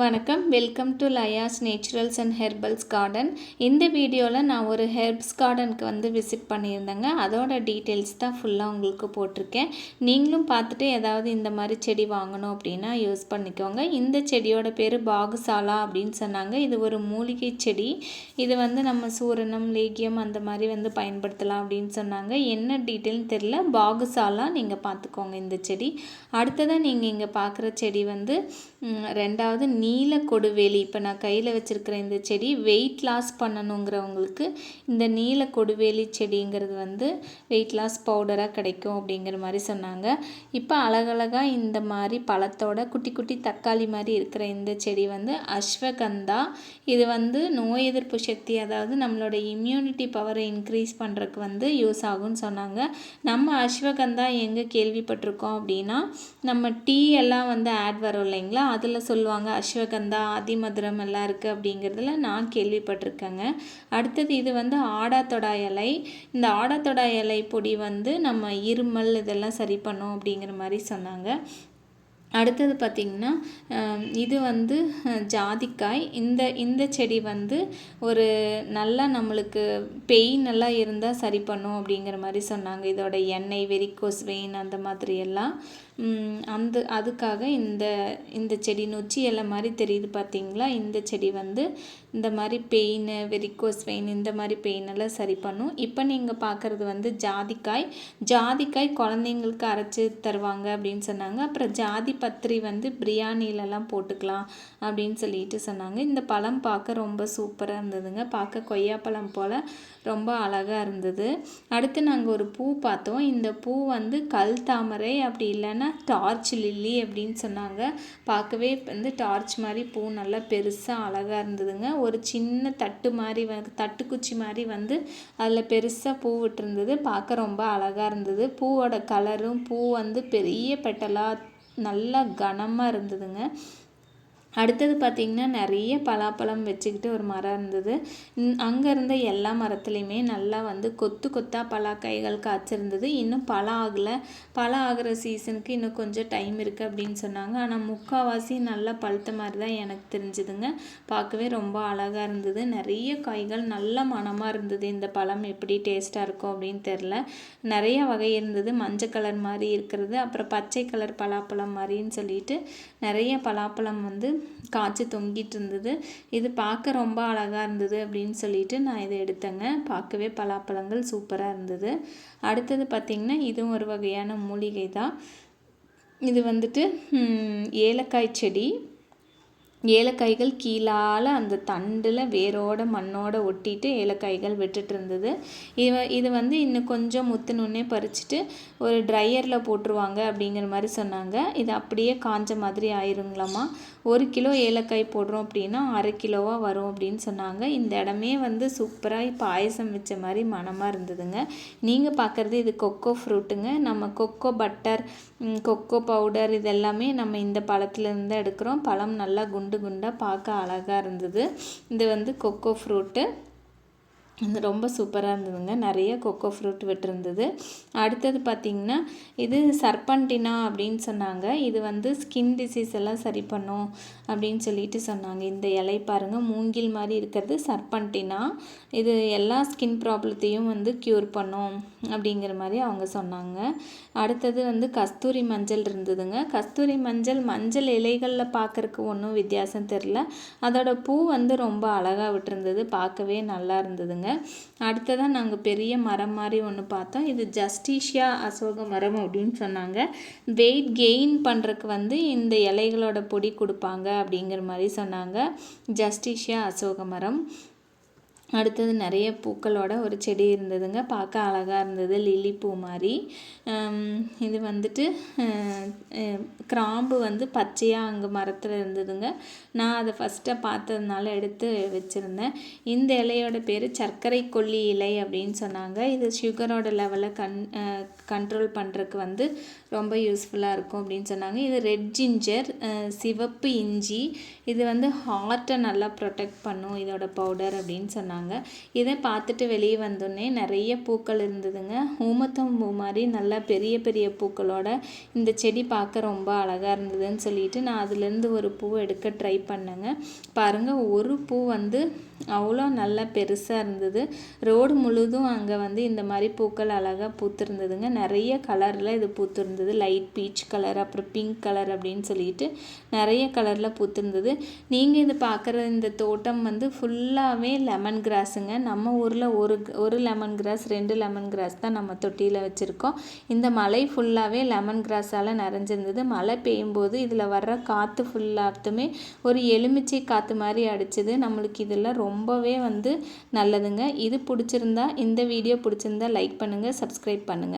வணக்கம். Welcome to Laya's naturals and herbals garden இந்த வீடியோவில் நான் ஒரு ஹெர்ப்ஸ் கார்டனுக்கு வந்து விசிட் பண்ணியிருந்தேங்க. அதோட டீட்டெயில்ஸ் தான் ஃபுல்லாக உங்களுக்கு போட்டிருக்கேன். நீங்களும் பார்த்துட்டு ஏதாவது இந்த மாதிரி செடி வாங்கணும் அப்படின்னா யூஸ் பண்ணிக்கோங்க. இந்த செடியோட பேர் பாகுசாலா அப்படின்னு சொன்னாங்க. இது ஒரு மூலிகை செடி. இது வந்து நம்ம சூரணம் லேகியம் அந்த மாதிரி வந்து பயன்படுத்தலாம் அப்படின்னு சொன்னாங்க. என்ன டீட்டெயில்னு தெரில பாகுசாலா நீங்கள் பார்த்துக்கோங்க இந்த செடி. அடுத்ததாக நீங்கள் இங்கே பார்க்குற செடி வந்து ரெண்டாவது நீல கொடுவேலி. இப்போ நான் கையில் வச்சுருக்கிற இந்த செடி வெயிட் லாஸ் பண்ணணுங்கிறவங்களுக்கு இந்த நீல கொடுவேலி செடிங்கிறது வந்து வெயிட் லாஸ் பவுடராக கிடைக்கும் அப்படிங்கிற மாதிரி சொன்னாங்க. இப்போ அழகழகாக இந்த மாதிரி பழத்தோட குட்டி குட்டி தக்காளி மாதிரி இருக்கிற இந்த செடி வந்து அஸ்வகந்தா. இது வந்து நோய் எதிர்ப்பு சக்தி அதாவது நம்மளோட இம்யூனிட்டி பவரை இன்க்ரீஸ் பண்ணுறதுக்கு வந்து யூஸ் ஆகும்னு சொன்னாங்க. நம்ம அஸ்வகந்தா எங்கே கேள்விப்பட்டிருக்கோம் அப்படின்னா நம்ம டீ எல்லாம் வந்து ஆட் வரும் இல்லைங்களா? அதில் சொல்லுவாங்க அஸ்வகந்தா அதிமதுரம் எல்லாம் இருக்குது அப்படிங்கிறதுல நான் கேள்விப்பட்டிருக்கேங்க. அடுத்தது இது வந்து ஆடாத்தொடா இலை. இந்த ஆடாத்தொடா இலை பொடி வந்து நம்ம இருமல் இதெல்லாம் சரி பண்ணும் அப்படிங்கிற மாதிரி சொன்னாங்க. அடுத்தது பார்த்திங்கன்னா இது வந்து ஜாதிக்காய். இந்த இந்த செடி வந்து ஒரு நல்லா நம்மளுக்கு பெயின் எல்லாம் இருந்தால் சரி பண்ணும் அப்படிங்கிற மாதிரி சொன்னாங்க. இதோட எண்ணெய் வெரிக்கோஸ் வெயின் அந்த மாதிரி எல்லாம். அந்த அதுக்காக இந்த இந்த செடி நொச்சி இலை மாதிரி தெரியுது பார்த்திங்களா? இந்த செடி வந்து இந்த மாதிரி பெயின் வெரிக்கோஸ் வெயின் இந்த மாதிரி பெயின் எல்லாம் சரி பண்ணும். இப்போ நீங்கள் பார்க்குறது வந்து ஜாதிக்காய். ஜாதிக்காய் குழந்தைங்களுக்கு அரைச்சி தருவாங்க அப்படின்னு சொன்னாங்க. அப்புறம் ஜாதி பத்திரி வந்து பிரியாணிலலாம் போட்டுக்கலாம் அப்படின்னு சொல்லிட்டு சொன்னாங்க. இந்த பழம் பார்க்க ரொம்ப சூப்பராக இருந்ததுங்க. பார்க்க கொய்யாப்பழம் போல் ரொம்ப அழகாக இருந்தது. அடுத்து நாங்கள் ஒரு பூ பார்த்தோம். இந்த பூ வந்து கல் தாமரை அப்படி இல்லைன்னா டார்ச் லில்லி அப்படின்னு சொன்னாங்க. பார்க்கவே வந்து டார்ச் மாதிரி பூ நல்லா பெருசாக அழகாக இருந்ததுங்க. ஒரு சின்ன தட்டு மாதிரி வ தட்டுக்குச்சி மாதிரி வந்து அதில் பெருசாக பூ விட்டுருந்தது. பார்க்க ரொம்ப அழகாக இருந்தது. பூவோட கலரும் பூ வந்து பெரிய பெட்டலாக நல்லா கனமாக இருந்ததுங்க. அடுத்தது பார்த்திங்கன்னா நிறைய பலாப்பழம் வச்சுக்கிட்டு ஒரு மரம் இருந்தது. அங்கே இருந்த எல்லா மரத்துலேயுமே நல்லா வந்து கொத்து கொத்தாக பலாக்காய்கள் காய்ச்சிருந்தது. இன்னும் பழம் ஆகலை. பழம் ஆகிற சீசனுக்கு இன்னும் கொஞ்சம் டைம் இருக்குது அப்படின்னு சொன்னாங்க. ஆனால் முக்கால்வாசி நல்லா பழுத்த மாதிரி தான் எனக்கு தெரிஞ்சுதுங்க. பார்க்கவே ரொம்ப அழகாக இருந்தது. நிறைய காய்கள் நல்ல மனமாக இருந்தது. இந்த பழம் எப்படி டேஸ்ட்டாக இருக்கும் அப்படின்னு தெரில நிறைய வகை இருந்தது. மஞ்சள் கலர் மாதிரி இருக்கிறது. அப்புறம் பச்சை கலர் பலாப்பழம் மாதிரின்னு சொல்லிட்டு நிறைய பலாப்பழம் வந்து காய்ச்சி தொங்கிட்டு இருந்தது இது பார்க்க ரொம்ப அழகாக இருந்தது அப்படின்னு சொல்லிட்டு நான் இதை எடுத்தேங்க. பார்க்கவே பலாப்பழங்கள் சூப்பராக இருந்தது. அடுத்தது பார்த்திங்கன்னா இதுவும் ஒரு வகையான மூலிகை தான் இது வந்துட்டு ஏலக்காய் செடி. ஏலக்காய்கள் கீழால் அந்த தண்டில் வேரோட மண்ணோட ஒட்டிட்டு ஏலக்காய்கள் விட்டுட்டு இருந்தது இது இது வந்து இன்னும் கொஞ்சம் முத்துணுன்னே பறிச்சுட்டு ஒரு ட்ரையரில் போட்டுருவாங்க அப்படிங்கிற மாதிரி சொன்னாங்க. இது அப்படியே காஞ்ச மாதிரி ஆயிருங்களாம்மா. ஒரு கிலோ ஏலக்காய் போடுறோம் அப்படின்னா அரை கிலோவாக வரும் அப்படின்னு சொன்னாங்க. இந்த இடமே வந்து சூப்பராக பாயசம் வச்ச மாதிரி மனமாக இருந்ததுங்க. நீங்கள் பார்க்குறது இது கொக்கோ ஃப்ரூட்டுங்க. நம்ம கொக்கோ பட்டர் கொக்கோ பவுடர் இதெல்லாமே நம்ம இந்த பழத்துலேருந்து எடுக்கிறோம். பழம் நல்லா குண்டு குண்டு குண்டாக பார்க்க அழகாக இருந்தது. இது வந்து கொக்கோ ஃப்ரூட்டு. இது ரொம்ப சூப்பராக இருந்ததுங்க. நிறைய கொக்கோ ஃப்ரூட் விட்டுருந்தது. அடுத்தது பார்த்திங்கன்னா இது சர்பண்டினா அப்படின்னு சொன்னாங்க. இது வந்து ஸ்கின் டிசீஸ் எல்லாம் சரி பண்ணும் அப்படின்னு சொல்லிட்டு சொன்னாங்க. இந்த இலை பாருங்கள் மூங்கில் மாதிரி இருக்கிறது சர்பண்டினா இது எல்லா ஸ்கின் ப்ராப்ளத்தையும் வந்து க்யூர் பண்ணும் அப்படிங்கிற மாதிரி அவங்க சொன்னாங்க. அடுத்தது வந்து கஸ்தூரி மஞ்சள் இருந்ததுங்க. கஸ்தூரி மஞ்சள் மஞ்சள் இலைகளில் பார்க்குறக்கு ஒன்றும் வித்தியாசம் தெரில அதோட பூ வந்து ரொம்ப அழகாக விட்டுருந்தது. பார்க்கவே நல்லா இருந்ததுங்க. அடுத்ததாக நாங்கள் பெரிய மரம் மாதிரி ஒன்று பார்த்தோம். இது ஜஸ்டிஷியா அசோக மரம் அப்படின்னு சொன்னாங்க. வெயிட் கெயின் பண்ணுறக்கு வந்து இந்த இலைகளோட பொடி கொடுப்பாங்க அப்படிங்கிற மாதிரி சொன்னாங்க. ஜஸ்டிஷியா அசோக மரம். அடுத்தது நிறைய பூக்களோட ஒரு செடி இருந்ததுங்க. பார்க்க அழகாக இருந்தது. லில்லி பூ மாதிரி. இது வந்துட்டு கிராம்பு வந்து பச்சையாக அங்கே மரத்தில் இருந்ததுங்க. நான் அதை ஃபஸ்ட்டாக பார்த்ததுனால எடுத்து வச்சுருந்தேன். இந்த இலையோட பேர் சர்க்கரை கொல்லி இலை அப்படின்னு சொன்னாங்க. இது சுகரோட லெவலை கண் கண்ட்ரோல் பண்ணுறதுக்கு வந்து ரொம்ப யூஸ்ஃபுல்லாக இருக்கும் அப்படின்னு சொன்னாங்க. இது ரெட் ஜிஞ்சர் சிவப்பு இஞ்சி. இது வந்து ஹார்ட்டை நல்லா ப்ரொடெக்ட் பண்ணும். இதோட பவுடர் அப்படின்னு சொன்னாங்க. சொன்னாங்க இதை பார்த்துட்டு வெளியே வந்தோடனே நிறைய பூக்கள் இருந்ததுங்க. ஊமத்தம் பூ மாதிரி நல்லா பெரிய பெரிய பூக்களோட இந்த செடி பார்க்க ரொம்ப அழகாக இருந்ததுன்னு சொல்லிட்டு நான் அதுலேருந்து ஒரு பூ எடுக்க ட்ரை பண்ணேங்க. பாருங்கள் ஒரு பூ வந்து அவ்வளோ நல்லா பெருசாக இருந்தது. ரோடு முழுதும் அங்கே வந்து இந்த மாதிரி பூக்கள் அழகாக பூத்துருந்ததுங்க. நிறைய கலரில் இது பூத்துருந்தது. லைட் பீச் கலர் அப்புறம் பிங்க் கலர் அப்படின்னு சொல்லிட்டு நிறைய கலரில் பூத்துருந்தது. நீங்கள் இது பார்க்குற இந்த தோட்டம் வந்து ஃபுல்லாகவே லெமன் கிராஸுங்க. நம்ம ஊரில் ஒரு ஒரு லெமன் கிராஸ் ரெண்டு லெமன் கிராஸ் தான் நம்ம தொட்டியில் வச்சுருக்கோம். இந்த மலை ஃபுல்லாகவே லெமன் கிராஸால் நிறைஞ்சிருந்தது. மழை பெய்யும்போது இதில் வர்ற காற்று ஃபுல்லாகத்துமே ஒரு எலுமிச்சை காற்று மாதிரி அடிச்சது. நம்மளுக்கு இதெல்லாம் ரொம்பவே வந்து நல்லதுங்க. இது பிடிச்சிருந்தா இந்த வீடியோ பிடிச்சிருந்தா லைக் பண்ணுங்கள் சப்ஸ்கிரைப் பண்ணுங்கள்